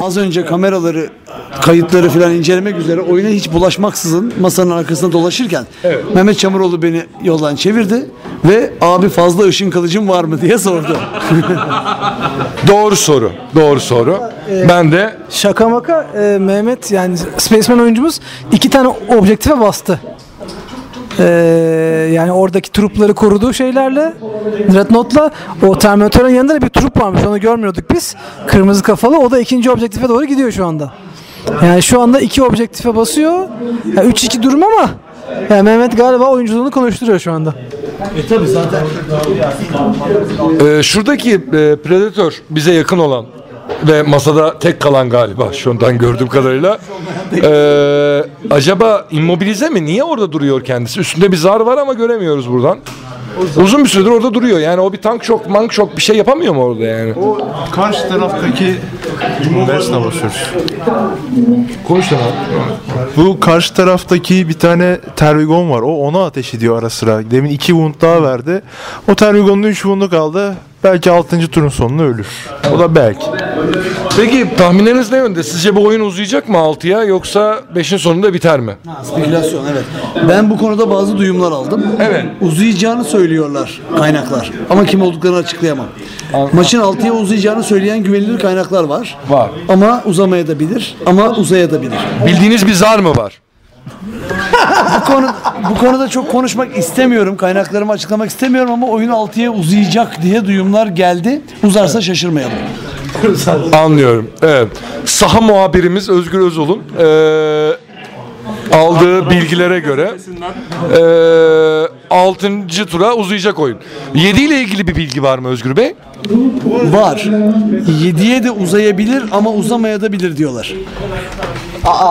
Az önce kameraları, kayıtları falan incelemek üzere oyuna hiç bulaşmaksızın masanın arkasında dolaşırken Mehmet Çamuroğlu beni yoldan çevirdi ve abi fazla ışın kılıcım var mı diye sordu. Doğru soru. Doğru soru. Ben de Şaka maka e, Mehmet yani Spaceman oyuncumuz iki tane objektife bastı. E, yani oradaki trupları koruduğu şeylerle Dreadnought'la o Terminator'ın yanında da bir trup varmış onu görmüyorduk biz. Kırmızı kafalı o da ikinci objektife doğru gidiyor şu anda. Yani şu anda iki objektife basıyor. Yani 3-2 durum ama yani Mehmet galiba oyunculuğunu konuşturuyor şu anda. e, şuradaki e, Predator bize yakın olan ve masada tek kalan galiba şundan gördüğüm kadarıyla. E, acaba immobilize mi? Niye orada duruyor kendisi? Üstünde bir zar var ama göremiyoruz buradan. Uzun bir süredir orada duruyor. Yani o bir tank şok, mank şok bir şey yapamıyor mu orada yani? Karşı taraftaki Versene basıyoruz. Konuş lan. Bu karşı taraftaki bir tane Tervigon var. O ona ateş ediyor ara sıra. Demin iki wound daha verdi. O Tervigon'un 3 wound'u kaldı. Belki 6. turun sonunda ölür. O da belki. Peki tahminleriniz ne yönde? Sizce bu oyun uzayacak mı 6'ya yoksa 5'in sonunda biter mi? Spekülasyon evet. Ben bu konuda bazı duyumlar aldım. Evet. Uzayacağını söylüyorlar kaynaklar. Ama kim olduklarını açıklayamam. Maçın 6'ya uzayacağını söyleyen güvenilir kaynaklar var. Var. Ama uzamaya da bilir. Ama uzaya da bilir. Bildiğiniz bir zar mı var? Bu, konu, bu konuda çok konuşmak istemiyorum. Kaynaklarımı açıklamak istemiyorum ama oyun 6'ya uzayacak diye duyumlar geldi. Uzarsa şaşırmayalım. Anlıyorum. Evet. Saha muhabirimiz Özgür Özol'un eee, aldığı bilgilere göre eee 6. tura uzayacak oyun. 7 ile ilgili bir bilgi var mı Özgür Bey? Var. 7'ye de uzayabilir ama uzamaya da bilir diyorlar.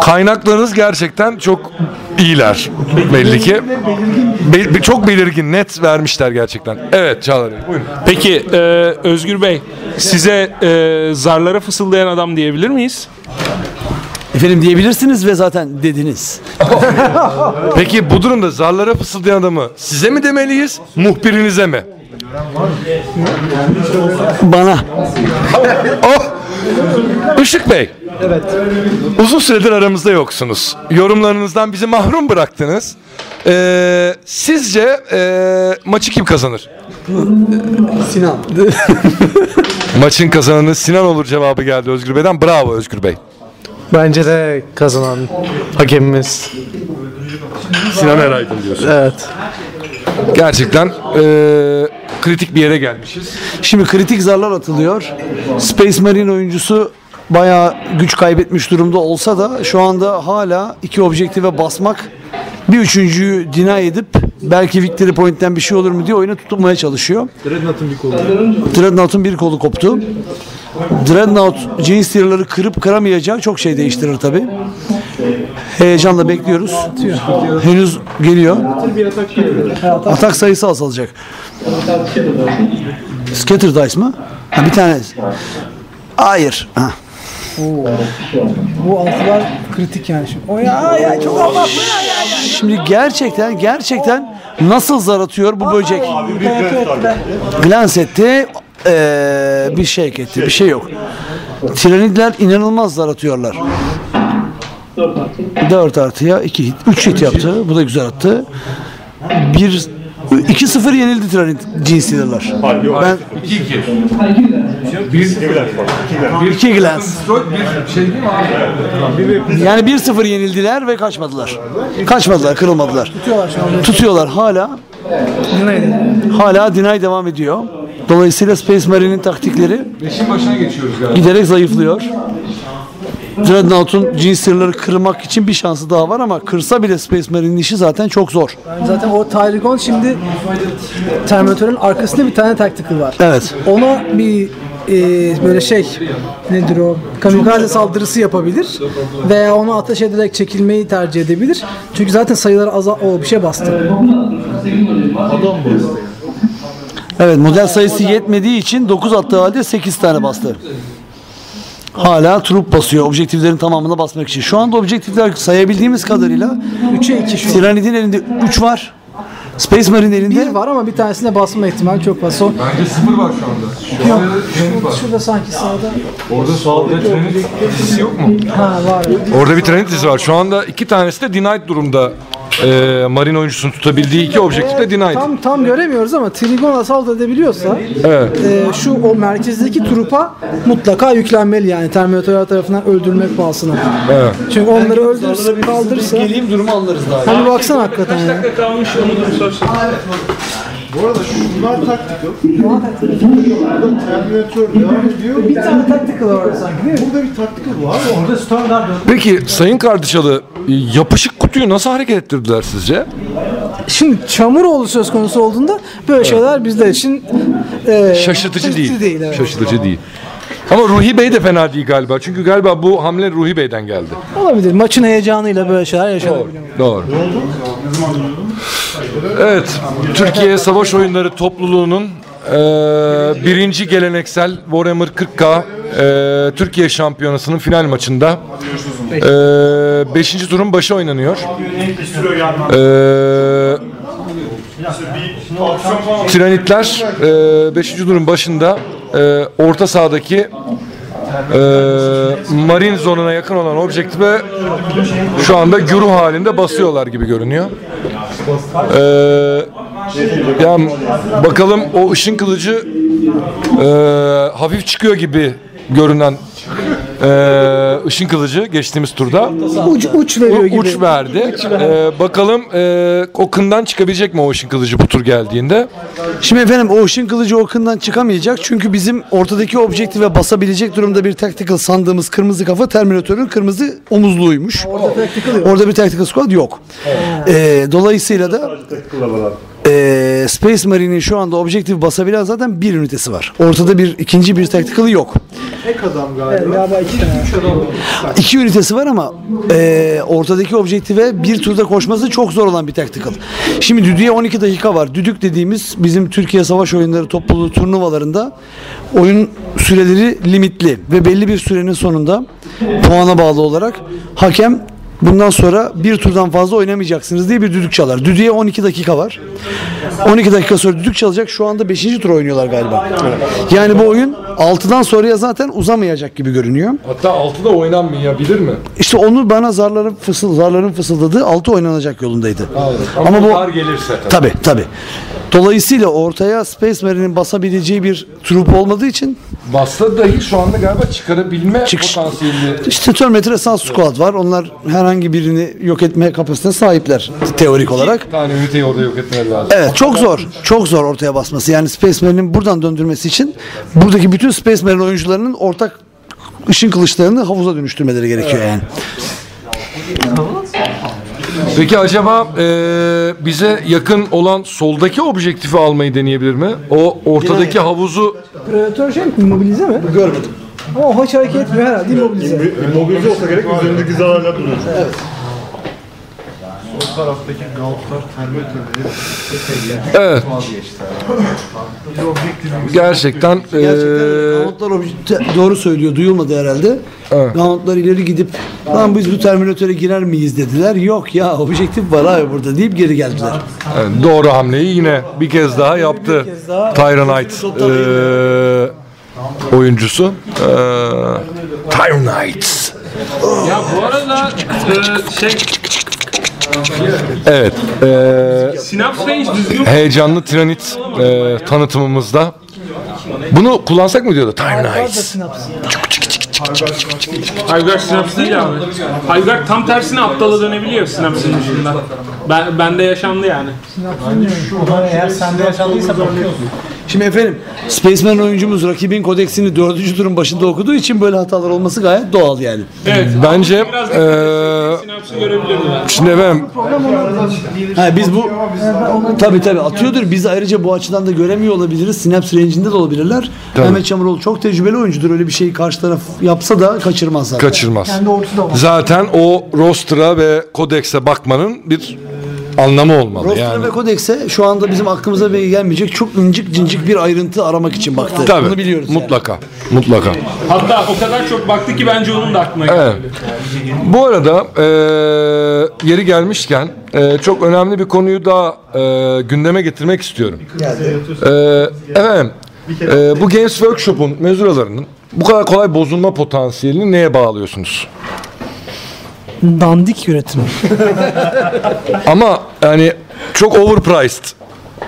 Kaynaklarınız gerçekten çok iyiler belli ki. Be- çok belirgin, net vermişler gerçekten. Evet Çağlar Bey, buyurun. Peki e, Özgür Bey size e, zarlara fısıldayan adam diyebilir miyiz? Efendim diyebilirsiniz ve zaten dediniz. Peki bu durumda zarlara fısıldayan adamı size mi demeliyiz, muhbirinize mi? Bana. Oh! Işık Bey. Evet. Uzun süredir aramızda yoksunuz. Yorumlarınızdan bizi mahrum bıraktınız. Ee, sizce ee, maçı kim kazanır? Sinan. Maçın kazananı Sinan olur cevabı geldi Özgür Bey'den. Bravo Özgür Bey. Bence de kazanan hakemimiz. Sinan Eraydın diyorsun. Evet. Gerçekten ee, kritik bir yere gelmişiz. Şimdi kritik zarlar atılıyor. Space Marine oyuncusu bayağı güç kaybetmiş durumda olsa da şu anda hala iki objektife basmak bir üçüncüyü deny edip belki victory point'ten bir şey olur mu diye oyunu tutmaya çalışıyor. Dreadnought'un bir kolu. Dreadnought'un bir kolu koptu. Dreadnought Gene Stealer'ları kırıp kıramayacak çok şey değiştirir tabi. Heyecanla bekliyoruz. Henüz geliyor. Atak sayısı azalacak. Scatter Dice mı? Ha, bir tane. Hayır. Ha. Bu altılar kritik yani. O ya ya çok abartma Şimdi gerçekten gerçekten nasıl zar atıyor bu böcek? Glance etti. eee, bir şey etti. Bir şey yok. Tiranidler inanılmaz zar atıyorlar. 4 artıya 2 hit. 3 hit yaptı. Bu da güzel attı. 1 2-0 yenildi Tiranid cinsilerler. Ben 2 glance. Yani 1-0 yenildiler ve kaçmadılar. Kaçmadılar, kırılmadılar. Tutuyorlar hala. Hala deny devam ediyor. Dolayısıyla Space Marine'in taktikleri Beşin başına geçiyoruz galiba. giderek zayıflıyor. Dreadnought'un cinsirleri kırmak için bir şansı daha var ama kırsa bile Space Marine'in işi zaten çok zor. Zaten o Tyrigon şimdi Terminator'ın arkasında bir tane tactical var. Evet. Ona bir e, böyle şey nedir o kamikaze saldırısı yapabilir veya onu ateş ederek çekilmeyi tercih edebilir. Çünkü zaten sayıları azal o bir şey bastı. Evet model sayısı yetmediği için 9 attığı halde 8 tane bastı. Hala trup basıyor objektiflerin tamamına basmak için. Şu anda objektifler sayabildiğimiz kadarıyla 3'e 2 şu. Tiranid'in elinde 3 var. Space Marine elinde Bir var ama bir tanesine basma ihtimali çok fazla. Son, Bence sıfır var şu anda. yok. Şurada sanki sağda. Orada solda Trinity dizisi yok mu? Ha var. Orada bir Trinity dizisi var. Şu anda iki tanesi de denied durumda. Ee, Marine oyuncusunun tutabildiği iki objektif de denied. Tam tam göremiyoruz ama Trigon assault edebiliyorsa Evet. e, şu o merkezdeki trupa mutlaka yüklenmeli yani Terminator tarafından öldürmek pahasına. Evet. Çünkü onları öldürürse kaldırırsa geleyim durumu anlarız daha. hani baksana hakikaten ya. dakika kalmış onu da sorsun. Bu arada şunlar taktikal. Terminator devam ediyor. Bir tane tactical var sanki değil mi? Burada bir taktikal var. Orada Storm'lar Peki Sayın Kardışalı yapışık kutuyu nasıl hareket ettirdiler sizce? Şimdi Çamuroğlu söz konusu olduğunda böyle şeyler bizler için e, Şaşırtıcı değil. evet. Şaşırtıcı değil. Ama Ruhi Bey de fena değil galiba. Çünkü galiba bu hamle Ruhi Bey'den geldi. Olabilir. Maçın heyecanıyla böyle şeyler yaşanabiliyor. Doğru. Evet, Türkiye Savaş Oyunları topluluğunun eee, birinci geleneksel Warhammer 40K eee, Türkiye Şampiyonası'nın final maçında 5. turun başı oynanıyor. Eee Tiranitler 5. turun başında eee, orta sahadaki marin zonuna yakın olan objektife şu anda güruh halinde basıyorlar gibi görünüyor. Ee, ya bakalım o ışın kılıcı e, hafif çıkıyor gibi görünen e, ışın kılıcı geçtiğimiz turda Uç, uç veriyor gibi. uç verdi. Ee, bakalım e, o kından çıkabilecek mi o ışın kılıcı bu tur geldiğinde? Şimdi efendim o ışın kılıcı Orkun'dan çıkamayacak. Çünkü bizim ortadaki objektife basabilecek durumda bir tactical sandığımız kırmızı kafa Terminator'ın kırmızı omuzluğuymuş. Orada bir tactical squad yok. Ee, dolayısıyla da ee, Space Marine'in şu anda objektif basabilen zaten bir ünitesi var. Ortada bir ikinci bir tactical'ı yok. Tek adam galiba. Galiba iki tane. İki ünitesi var ama e, ortadaki objektife bir turda koşması çok zor olan bir tactical. Şimdi düdüğe 12 dakika var. Düdük dediğimiz bizim Türkiye Savaş Oyunları topluluğu turnuvalarında oyun süreleri limitli ve belli bir sürenin sonunda puana bağlı olarak hakem bundan sonra bir turdan fazla oynamayacaksınız diye bir düdük çalar. Düdüğe 12 dakika var. 12 dakika sonra düdük çalacak. Şu anda 5. tur oynuyorlar galiba. Yani bu oyun 6'dan sonraya zaten uzamayacak gibi görünüyor. Hatta 6'da oynanmayabilir mi? İşte onu bana zarların fısıl zarların fısıldadığı altı oynanacak yolundaydı. Ama bu Kar gelirse tabii. tabi tabi. Dolayısıyla ortaya Space Marine'in basabileceği bir trup olmadığı için Basta dahi şu anda galiba çıkarabilme Çıkış- potansiyeli. işte Terminator Esans Squad var. Onlar herhangi birini yok etme kapasitesine sahipler teorik olarak. Bir tane üniteyi orada yok etmeleri lazım. Evet çok zor. Çok zor ortaya basması. Yani Space Marine'in buradan döndürmesi için buradaki bütün Space Marine oyuncularının ortak ışın kılıçlarını havuza dönüştürmeleri gerekiyor yani. Peki acaba e, bize yakın olan soldaki objektifi almayı deneyebilir mi? O ortadaki havuzu Predator şey mi? İmmobilize mi? Görmedim. Ama o hiç hareket etmiyor herhalde immobilize. Mobilize olsa gerek üzerindeki zararlar duruyor. O taraftaki gauntlar Terminator'ları Evet. Gerçekten, Gerçekten eee, Gauntlar obje- doğru söylüyor. Duyulmadı herhalde. Evet. Gauntlar ileri gidip lan biz bu Terminatöre girer miyiz dediler. Yok ya objektif var abi burada deyip geri geldiler. evet, doğru hamleyi yine bir kez daha yaptı. Tyranight eee, oyuncusu. Eee Tyranight. Ya bu arada e, şey Evet. düzgün heyecanlı Tiranit eee, tanıtımımızda. Bunu kullansak mı diyordu? Var da Tyranight. sinaps. Değil abi. Hygar tam tersine aptala dönebiliyor Synapse'in dışında. Ben, bende yaşandı yani. Eğer sende yaşandıysa bakıyorsun. Şimdi efendim Space Marine oyuncumuz rakibin kodeksini dördüncü turun başında okuduğu için böyle hatalar olması gayet doğal yani. Evet. Bence eee, şimdi efendim Ha, biz bu tabi tabi atıyordur. Biz ayrıca bu açıdan da göremiyor olabiliriz. Synapse range'inde de olabilirler. Mehmet Çamuroğlu çok tecrübeli oyuncudur. Öyle bir şeyi karşı taraf yapsa da kaçırmaz zaten. kaçırmaz. Kendi ortusu da var. Zaten o roster'a ve kodekse bakmanın bir anlamı olmalı Rostra yani. ve Kodex'e şu anda bizim aklımıza bile gelmeyecek çok incik cincik bir ayrıntı aramak için baktı. Tabii. Bunu biliyoruz. yani. Mutlaka. Mutlaka. Hatta o kadar çok baktı ki bence onun da aklına geldi. Evet. Bu arada e, yeri gelmişken e, çok önemli bir konuyu daha e, gündeme getirmek istiyorum. E, efendim, e, bu Games Workshop'un mezuralarının bu kadar kolay bozulma potansiyelini neye bağlıyorsunuz? Dandik yönetim. Ama yani çok overpriced.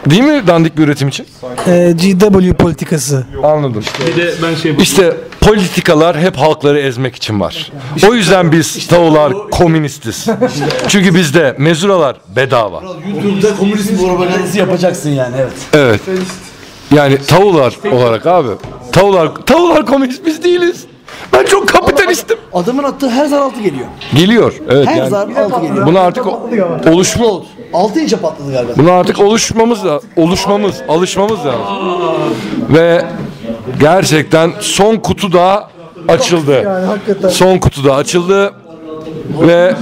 Değil mi dandik bir üretim için? Ee, GW politikası. Anladım. Bir de ben şey İşte politikalar hep halkları ezmek için var. O yüzden biz tavılar komünistiz. Çünkü bizde mezuralar bedava. YouTube'da komünist propagandası yapacaksın yani evet. Evet. Yani tavular olarak abi. Tavular, tavular komünist biz değiliz. Ben çok kapitalistim. Adamın attığı her zar altı geliyor. Geliyor. Evet Her yani. zar altı geliyor. Buna artık o- oluşma. 6 inçe patladı galiba. buna artık oluşmamız da oluşmamız, alışmamız lazım. Ve gerçekten son kutu da açıldı. Son kutu da açıldı ve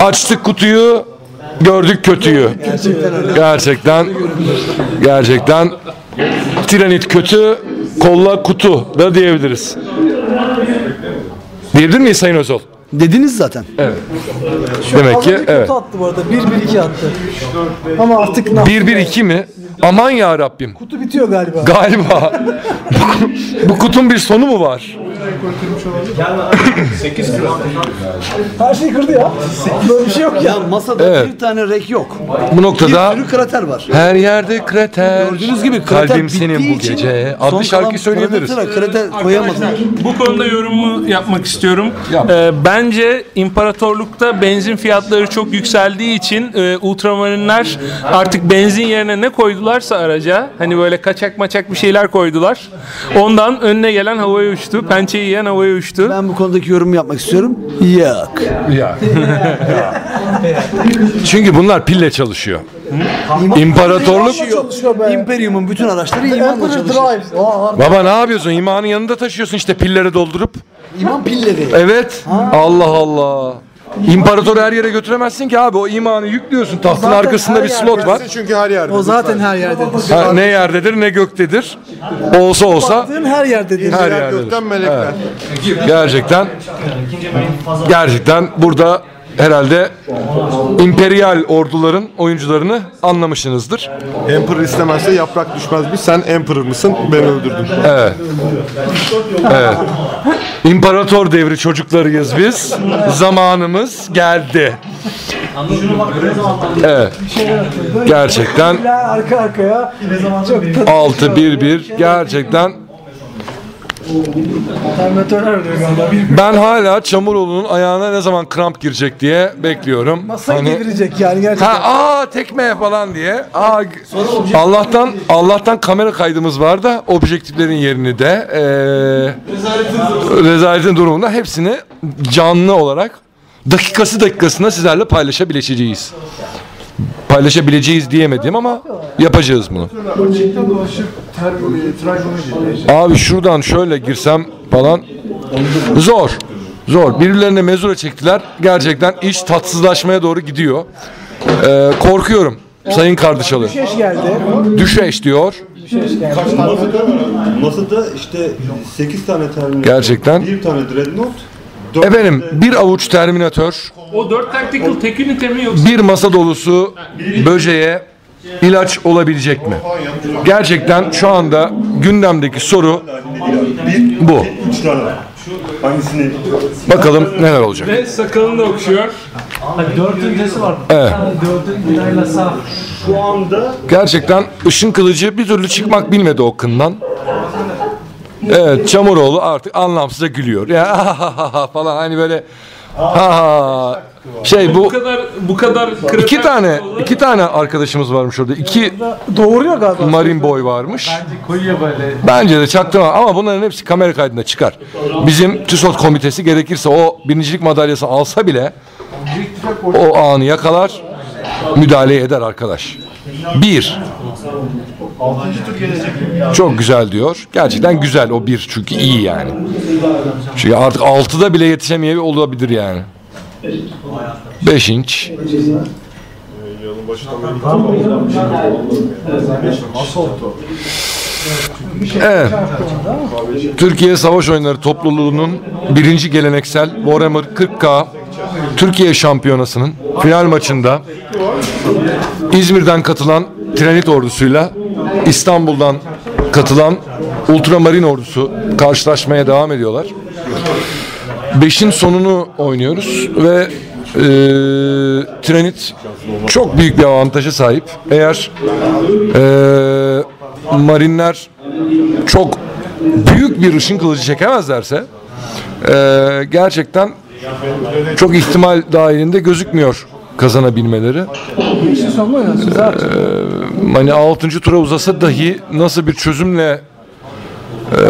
açtık kutuyu gördük kötüyü. Gerçekten gerçekten tiranit kötü kolla kutu da diyebiliriz. Diyebilir miyiz Sayın Özol? Dediniz zaten. Demek ki Adam bir evet. attı bu arada. 1-1-2 attı. Ama artık ne 1-1-2 mi? Aman ya Rabbim. Kutu bitiyor galiba. Galiba. bu, bu kutun bir sonu mu var? Her şeyi kırdı ya. Böyle bir şey yok ya. Ya masada Evet. bir tane rek yok. Bu Bir noktada sürü krater var. her yerde krater. Gördüğünüz gibi krater Kalbim bittiği senin bu için gece. son Adlı kalan şarkı söyleyebiliriz. kratere Krater koyamadılar. Bu konuda yorumumu yapmak istiyorum. Yap. Ee, bence imparatorlukta benzin fiyatları çok yükseldiği için e, ultramarinler artık benzin yerine ne koydularsa araca hani böyle kaçak maçak bir şeyler koydular. Ondan önüne gelen havaya uçtu. Pençeyi yiyen havaya uçtu. Ben bu konudaki yorumu yapmak istiyorum. Yok. Ya. Çünkü bunlar pille çalışıyor. İmparatorluk İmperium'un bütün araçları imanla çalışıyor. Baba ne yapıyorsun? İmanın yanında taşıyorsun işte pilleri doldurup. İman pilleri. Evet. Allah Allah. İmparatoru her yere götüremezsin ki abi. O imanı yüklüyorsun. Tahtın Zaten arkasında her bir yerde slot var. Çünkü her yerde. o zaten her yerdedir. Ha, ne yerdedir ne göktedir. Olsa olsa Baktığın her yerdedir. her Yer yerdedir. gökten melekler. Gerçekten gerçekten burada herhalde imperial orduların oyuncularını anlamışsınızdır. Emperor istemezse yaprak düşmezmiş. Sen Emperor mısın? Ben öldürdüm. Evet. Evet. İmparator devri çocuklarıyız biz. Zamanımız geldi. Evet. Gerçekten Arka arkaya. Çok tadı. 6-1-1 gerçekten Diyor galiba. Ben hala Çamuroğlu'nun ayağına ne zaman kramp girecek diye bekliyorum. masa Hani- devirecek yani gerçekten. Ha aa tekme falan diye. Aa, Allah'tan Allah'tan kamera kaydımız var da objektiflerin yerini de eee rezaletin durumunda hepsini canlı olarak dakikası dakikasına sizlerle paylaşabileceğiz. Paylaşabileceğiz diyemedim ama yapacağız bunu. Abi şuradan şöyle girsem falan zor. Zor. Birbirlerine mezura çektiler. Gerçekten iş tatsızlaşmaya doğru gidiyor. Ee, korkuyorum. Sayın Kardeşalı. Şeş geldi. Düşeş diyor. Masada, masada işte 8 tane terminal. Gerçekten. Bir tane dreadnought. Dört Efendim bir avuç terminatör, O 4 tactical tek ünite mi yoksa? bir masa dolusu böceğe ilaç olabilecek mi? Gerçekten şu anda gündemdeki soru Bir, bu. iki, üç tane. Hangisini? Bakalım neler olacak. Ve sakalını da okşuyor. Evet. Şu anda Gerçekten ışın kılıcı bir türlü çıkmak bilmedi o kından. Evet Çamuroğlu artık anlamsıza gülüyor. Ya falan hani böyle ha ha şey Bu bu kadar bu kadar iki tane iki tane arkadaşımız varmış orada. İki Doğuruyor galiba. Marine Boy varmış. Bence de çaktırma ama bunların hepsi kamera kaydında çıkar. Bizim TÜSOT komitesi gerekirse o birincilik madalyasını alsa bile o anı yakalar müdahale eder arkadaş. Bir. Çok güzel diyor. Gerçekten güzel o bir çünkü iyi yani. Çünkü artık altıda bile yetişemeye olabilir yani. Beş inç. Evet. Türkiye Savaş Oyunları Topluluğu'nun birinci geleneksel Warhammer 40K Türkiye Şampiyonası'nın final maçında İzmir'den katılan Trenit ordusuyla İstanbul'dan katılan Ultramarin ordusu karşılaşmaya devam ediyorlar. Beşin sonunu oynuyoruz ve e, Trenit çok büyük bir avantaja sahip. Eğer e, Marinler çok büyük bir ışın kılıcı çekemezlerse e, gerçekten çok ihtimal dahilinde gözükmüyor kazanabilmeleri. Abi. Hani 6. tura uzasa dahi nasıl bir çözümle e,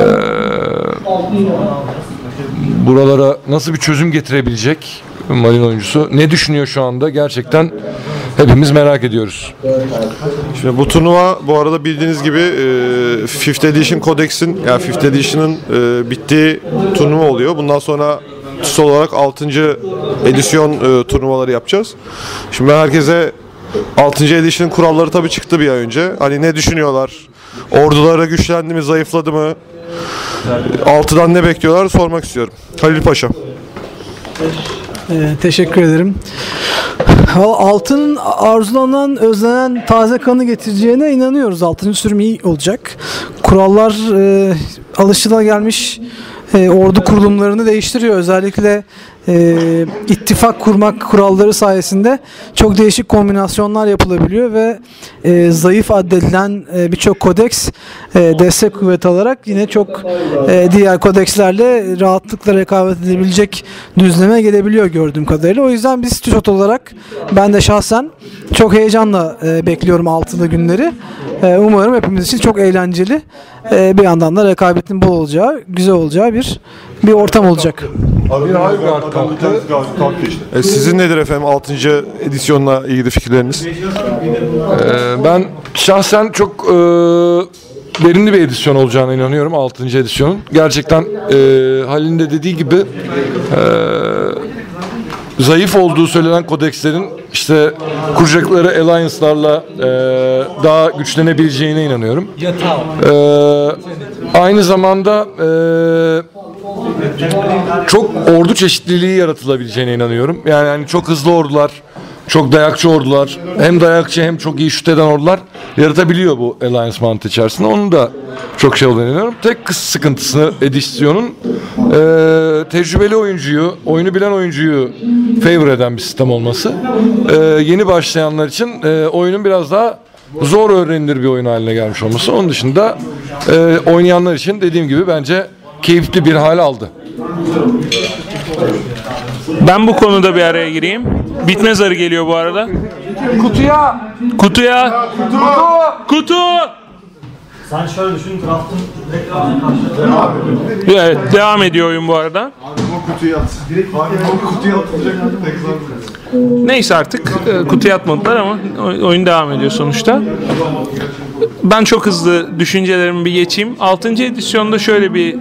buralara nasıl bir çözüm getirebilecek Marin oyuncusu ne düşünüyor şu anda gerçekten hepimiz merak ediyoruz. Şimdi bu turnuva bu arada bildiğiniz gibi e, Fifth Edition Codex'in yani Fifth Edition'ın e, bittiği turnuva oluyor. Bundan sonra TUS olarak 6. edisyon e, turnuvaları yapacağız. Şimdi ben herkese 6. Edition kuralları tabii çıktı bir ay önce. Hani ne düşünüyorlar? Ordulara güçlendi mi, zayıfladı mı? 6'dan ne bekliyorlar sormak istiyorum. Halil Paşa. Ee, teşekkür ederim. Altının arzulanan, özlenen taze kanı getireceğine inanıyoruz. Altıncı sürüm iyi olacak. Kurallar e, alışılagelmiş e, ordu kurulumlarını değiştiriyor. Özellikle e, ittifak kurmak kuralları sayesinde çok değişik kombinasyonlar yapılabiliyor ve e, zayıf addedilen e, birçok kodeks e, destek kuvvet alarak yine çok e, diğer kodekslerle rahatlıkla rekabet edebilecek düzleme gelebiliyor gördüğüm kadarıyla. O yüzden biz TÜSOT olarak ben de şahsen çok heyecanla e, bekliyorum altılı günleri. E, umarım hepimiz için çok eğlenceli e, bir yandan da rekabetin bol olacağı, güzel olacağı bir bir ortam olacak. Bir Highguard kalktı. E, sizin nedir efendim 6. edisyonla ilgili fikirleriniz? Ee, ben şahsen çok e, verimli bir edisyon olacağına inanıyorum 6. edisyonun. Gerçekten e, Halil'in de dediği gibi e, zayıf olduğu söylenen kodekslerin işte kuracakları alliance'larla e, daha güçlenebileceğine inanıyorum. E, aynı zamanda e, çok ordu çeşitliliği yaratılabileceğine inanıyorum. Yani hani çok hızlı ordular, çok dayakçı ordular, hem dayakçı hem çok iyi şut eden ordular yaratabiliyor bu Alliance mantığı içerisinde. Onun da çok şey olduğunu inanıyorum. Tek kız sıkıntısı edisyonun e, tecrübeli oyuncuyu, oyunu bilen oyuncuyu favor eden bir sistem olması. E, yeni başlayanlar için e, oyunun biraz daha zor öğrenilir bir oyun haline gelmiş olması. Onun dışında e, oynayanlar için dediğim gibi bence keyifli bir hal aldı. Ben bu konuda bir araya gireyim. Bitme zarı geliyor bu arada. Kutuya! Kutuya. Kutu. Sen şöyle düşün draftın Evet devam ediyor oyun bu arada. Neyse artık e, kutuya atmadılar ama oy- oyun devam ediyor sonuçta. Ben çok hızlı düşüncelerimi bir geçeyim. 6. edisyonda şöyle bir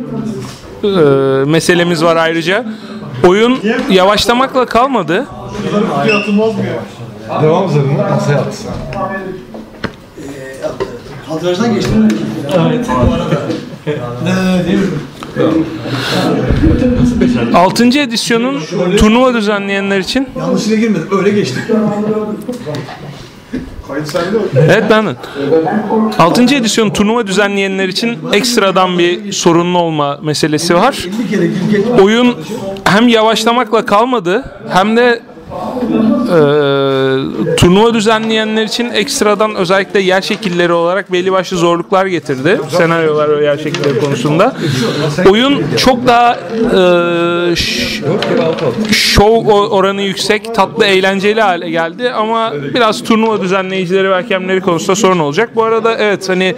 e, meselemiz var ayrıca. Oyun yavaşlamakla kalmadı. Devam masaya atsın. Kadrajdan geçti. Evet. 6. edisyonun turnuva düzenleyenler için Yanlışlıkla girmedim. Öyle geçti. Evet ben de. 6. edisyon turnuva düzenleyenler için ekstradan bir sorunlu olma meselesi var. Oyun hem yavaşlamakla kalmadı hem de e, turnuva düzenleyenler için ekstradan özellikle yer şekilleri olarak belli başlı zorluklar getirdi. Senaryolar ve yer şekilleri konusunda. Oyun çok daha e, şov oranı yüksek, tatlı, eğlenceli hale geldi ama biraz turnuva düzenleyicileri ve hakemleri konusunda sorun olacak. Bu arada evet hani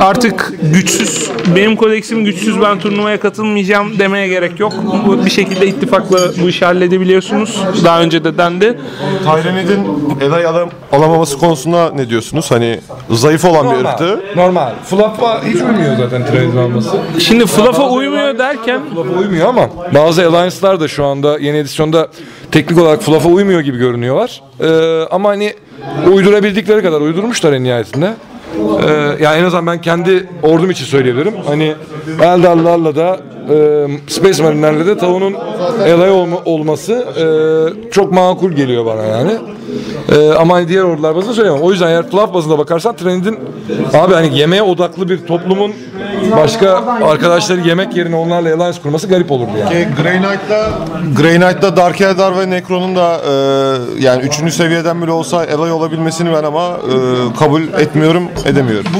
artık güçsüz, benim kodeksim güçsüz ben turnuvaya katılmayacağım demeye gerek yok. Bir şekilde ittifakla bu işi halledebiliyorsunuz. Daha önce de dendi. Tyranid'in Elay alam alamaması konusunda ne diyorsunuz? Hani zayıf olan bir ırktı. Normal. Fluff'a hiç uymuyor zaten Trade'in alması. Şimdi Fluff'a uymuyor derken Fluff'a uymuyor ama bazı alliance'lar da şu anda yeni edisyonda teknik olarak Fluff'a uymuyor gibi görünüyorlar. Ee, ama hani uydurabildikleri kadar uydurmuşlar en nihayetinde. Ee, yani en azından ben kendi ordum için söyleyebilirim. Hani Eldarlarla da e, Space Marine'lerle de tavuğunun elay olma, olması e, çok makul geliyor bana yani. E, ama hani diğer ordular bazında söyleyemem. O yüzden eğer Fluff bazında bakarsan Trinidad'in abi hani yemeğe odaklı bir toplumun başka arkadaşları yemek yerine onlarla alliance kurması garip olurdu yani. E, Grey Knight'la Grey Knight'la Dark Eldar ve Necron'un da e, yani üçüncü seviyeden bile olsa alay olabilmesini ben ama e, kabul etmiyorum, edemiyorum.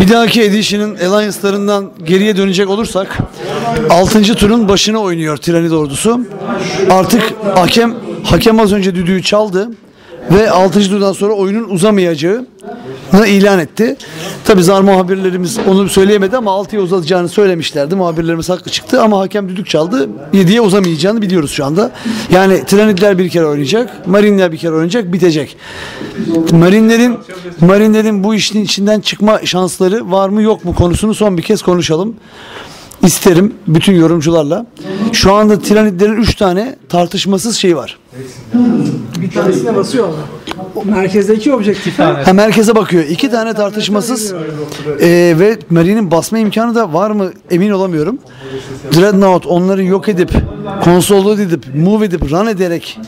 Bir dahaki Edition'ın Alliance'larından geriye dönecek olursak 6. turun başına oynuyor Tiranid ordusu. Artık hakem hakem az önce düdüğü çaldı ve 6. turdan sonra oyunun uzamayacağını ilan etti. Tabi zar muhabirlerimiz onu söyleyemedi ama 6'ya uzatacağını söylemişlerdi. Muhabirlerimiz haklı çıktı ama hakem düdük çaldı. 7'ye uzamayacağını biliyoruz şu anda. Yani Tiranidler bir kere oynayacak, Marinler bir kere oynayacak, bitecek. Marinlerin Marinlerin bu işin içinden çıkma şansları var mı yok mu konusunu son bir kez konuşalım. İsterim bütün yorumcularla. Şu anda Tiranidlerin 3 tane tartışmasız şey var. Bir tanesine basıyor ama. Merkezdeki objektife Ha, merkeze bakıyor. İki tane tartışmasız Ee, ve Marine'in basma imkanı da var mı emin olamıyorum. Dreadnought onları yok edip konsolda edip move edip run ederek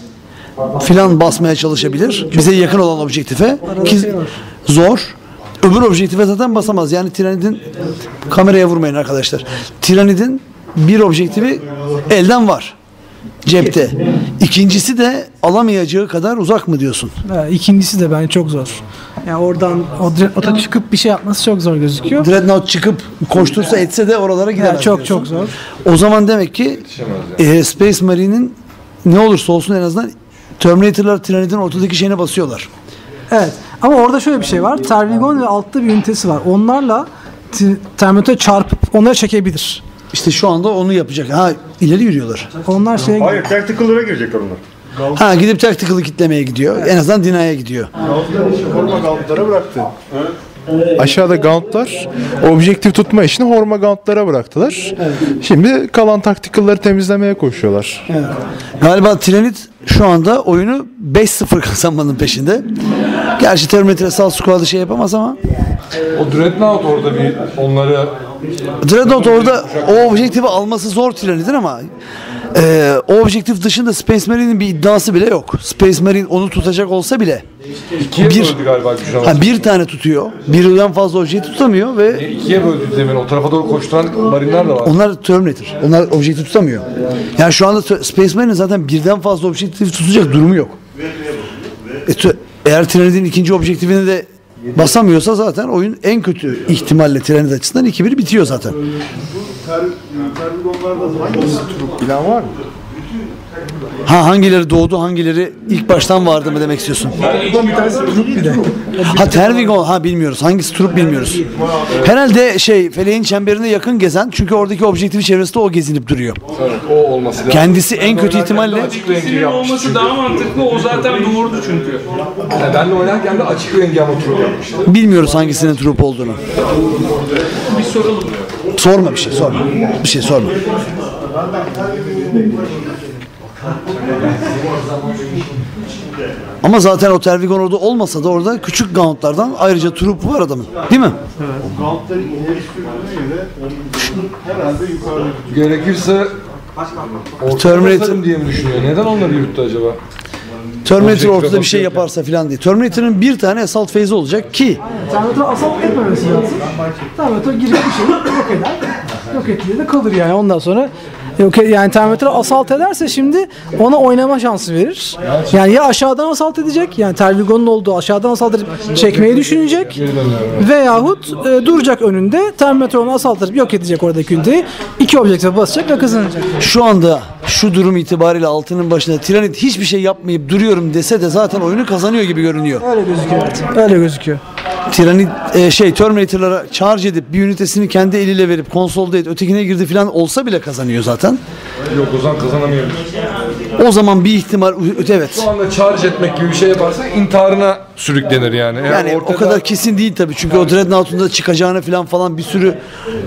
filan basmaya çalışabilir. Bize yakın olan objektife ki zor. Öbür objektife zaten basamaz. Yani Tiranid'in kameraya vurmayın arkadaşlar. Tiranid'in bir objektifi elden var. Cepte. İkincisi de alamayacağı kadar uzak mı diyorsun? Ha, ikincisi de bence çok zor. Yani oradan o ota çıkıp bir şey yapması çok zor gözüküyor. Dreadnought çıkıp koştursa etse de oralara gidemez. Yani çok diyorsun. çok zor. O zaman demek ki e, Space Marine'in ne olursa olsun en azından Terminator'lar Tiranid'in ortadaki şeyine basıyorlar. Evet. Ama orada şöyle bir şey var. Tervigon ve altta bir ünitesi var. Onlarla Terminator çarpıp onları çekebilir. İşte şu anda onu yapacak. Ha ileri yürüyorlar. Onlar şeye Hayır, tactical'lara girecekler onlar. Ha gidip tactical'ı kitlemeye gidiyor. En azından Dina'ya gidiyor. Horma gauntlara bıraktı. Aşağıda gauntlar objektif tutma işini horma gauntlara bıraktılar. Şimdi kalan taktikalları temizlemeye koşuyorlar. Galiba Tiranid şu anda oyunu 5-0 kazanmanın peşinde. Gerçi Terminator sağ squad'ı şey yapamaz ama O Dreadnought orada bir onları Dreadnought orada o objektifi alması zor Tiranid'in ama e, o objektif dışında Space Marine'in bir iddiası bile yok. Space Marine onu tutacak olsa bile ikiye Bir- galiba ha, bir tane tutuyor. Birden fazla objektif tutamıyor ve İkiye böldü demin. O tarafa doğru koşturan marinler de var. onlar Terminator. Onlar objektif tutamıyor. Yani şu anda Space Marine'in zaten birden fazla objektif tutacak durumu yok. E, eğer Tiranid'in ikinci objektifini de basamıyorsa zaten oyun en kötü ihtimalle Tiranid açısından 2-1 bitiyor zaten. Plan var mı? Ha hangileri doğdu hangileri ilk baştan vardı mı demek istiyorsun? Ha Tervigon ha bilmiyoruz. Hangisi trup bilmiyoruz. Herhalde şey feleğin çemberine yakın gezen çünkü oradaki objektifi çevresinde o gezinip duruyor. O olması lazım. Kendisi en kötü ihtimalle Açık rengi olması daha mantıklı. O zaten doğurdu çünkü. Yani benle oynarken de açık rengi ama tur yapmıştı. bilmiyoruz hangisinin trup olduğunu. Bir soralım. Sorma bir şey sorma. Bir şey sorma. Ama zaten o Tervigon orada olmasa da orada küçük gauntlardan ayrıca trup var adamın. Değil mi? Gerekirse Terminator- diye mi düşünüyor? Neden onları yürüttü acaba? Terminator ortada bir şey yaparsa filan diye. Terminator'ın bir tane assault phase'i olacak ki Terminator asalt etmemesi lazım. Terminator girer bir şeyi yok eder. Yok ettiğinde de kalır yani ondan sonra yani Terminator asalt ederse şimdi ona oynama şansı verir. Yani ya aşağıdan asalt edecek yani Tervigon'un olduğu aşağıdan asalt edip çekmeyi düşünecek veyahut e, duracak önünde Terminator onu asalt edip yok edecek oradaki üniteyi. İki objektife basacak ve kazanacak. şu anda şu durum itibariyle altının başında Tiranid hiçbir şey yapmayıp duruyorum dese de zaten oyunu kazanıyor gibi görünüyor. Öyle gözüküyor evet. Öyle gözüküyor. Tiranid e, şey Terminator'lara charge edip bir ünitesini kendi eliyle verip konsolda et ötekine girdi filan olsa bile kazanıyor zaten. Yok o zaman kazanamayabilir. O zaman bir ihtimal evet. Şu anda charge etmek gibi bir şey yaparsa intiharına sürüklenir yani. Eğer Yani o ortada- kadar kesin değil tabii. Çünkü o Dreadnought'un da çıkacağını falan falan bir sürü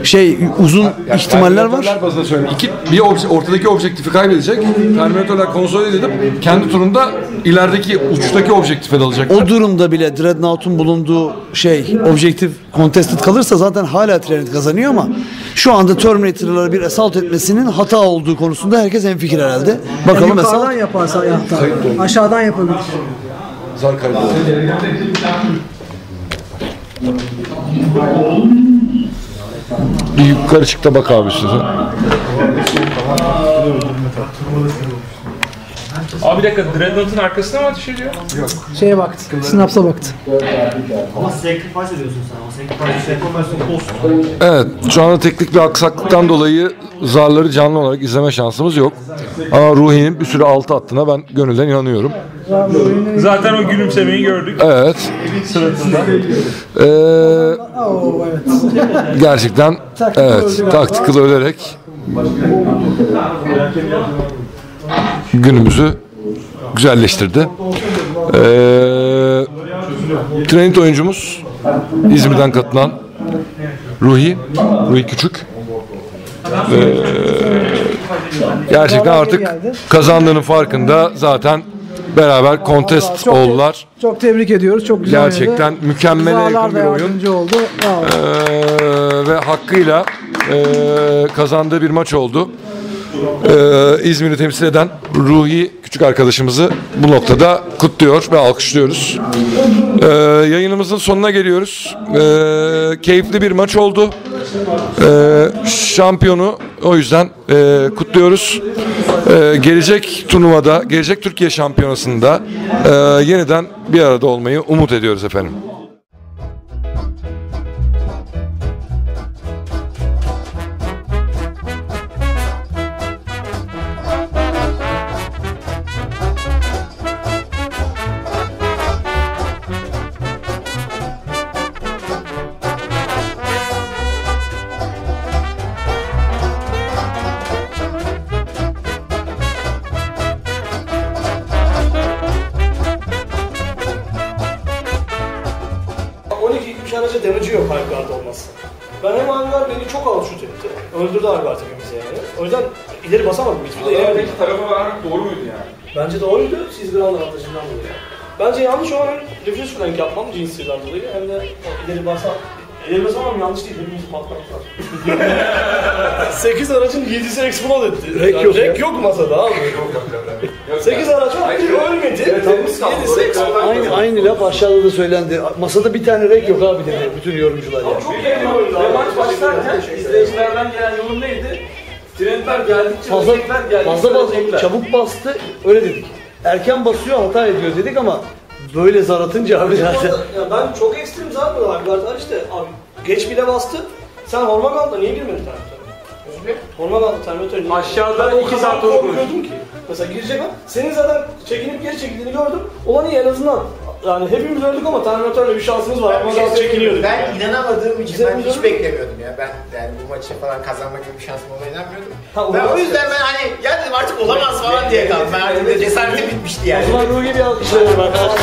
şey uzun ihtimaller var. Bazında söyleyeyim. İki, bir obje- ortadaki objektifi kaybedecek. Terminatörler konsolide edip kendi turunda ilerideki uçtaki objektife dalacak. O durumda bile Dreadnought'un bulunduğu şey objektif contested kalırsa zaten hala Tyrant kazanıyor ama şu anda Terminator'ları bir assault etmesinin hata olduğu konusunda herkes hemfikir herhalde. Bakalım Yukarıdan assault. yaparsa hatta. Aşağıdan yapabilir. Zar kaydı. Bir yukarı çık da bak abi üstüne. Abi bir dakika Dreadnought'un arkasına mı ateş ediyor? Şeye baktı. Snaps'a baktı. Ama sacrifice ediyorsun sen. Ama sacrifice şey yapamazsın. Post. Evet, şu anda teknik bir aksaklıktan dolayı zarları canlı olarak izleme şansımız yok. Ama Ruhi'nin bir sürü altı attığına ben gönülden inanıyorum. Zaten o gülümsemeyi gördük. Evet. Ee, Oo, evet. gerçekten evet, taktikal ölerek günümüzü güzelleştirdi. Ee, Trend oyuncumuz İzmir'den katılan Ruhi, Ruhi Küçük. Ee, gerçekten artık kazandığının farkında zaten beraber contest Çok- oldular. Çok tebrik ediyoruz. Çok güzel Gerçekten oynadı. mükemmele yakın bir oyun. oldu. Bravo. Ee, ve hakkıyla e, kazandığı bir maç oldu. Ee, İzmir'i temsil eden Ruhi küçük arkadaşımızı bu noktada kutluyor ve alkışlıyoruz. Ee, yayınımızın sonuna geliyoruz. Ee, keyifli bir maç oldu. Ee, şampiyonu o yüzden e, kutluyoruz. Ee, gelecek turnuvada, gelecek Türkiye şampiyonasında e, yeniden bir arada olmayı umut ediyoruz efendim. Yanlış olan hem refresh flank yapmam cinsiyetden dolayı hem de ileri basam. İleri basamam yanlış değil. Hepimizi patlattılar. 8 aracın 7'si explode etti. Rek yok, Rek yok masada abi. 8 araç var, biri ölmedi. 7'si explode Aynı, aynı laf aşağıda da söylendi. Masada bir tane rek yok abi dedi bütün yorumcular ya. Çok iyi oyundu. Ve maç başlarken izleyicilerden gelen yorum neydi? Trendler geldikçe Fazla, geldikçe fazla bas, çabuk bastı öyle dedik. Erken basıyor hata ediyor dedik ama böyle zar atınca abi zaten. Ya ben çok ekstrem zaten var. Var işte abi geç bile bastı. Sen hormon aldın niye girmedin Terminator'a? Hormon aldın Terminator'a niye Aşağıda iki saat korkuyordum ki. Mesela girecek ben. Senin zaten çekinip geri çekildiğini gördüm. Olan iyi en azından. Yani hepimiz öldük ama Terminator'la bir şansımız var. Ama biraz çekiniyorduk. Ben inanamadığım için ben hiç beklemiyordum ya. Ben yani bu maçı falan kazanmak gibi bir şansım olduğuna inanmıyordum. Ha, ben o yüzden ben hani ya dedim artık olamaz falan diye kaldım. Ben artık cesaretim bitmişti yani. O zaman Ruhi bir alkışlayalım arkadaşlar.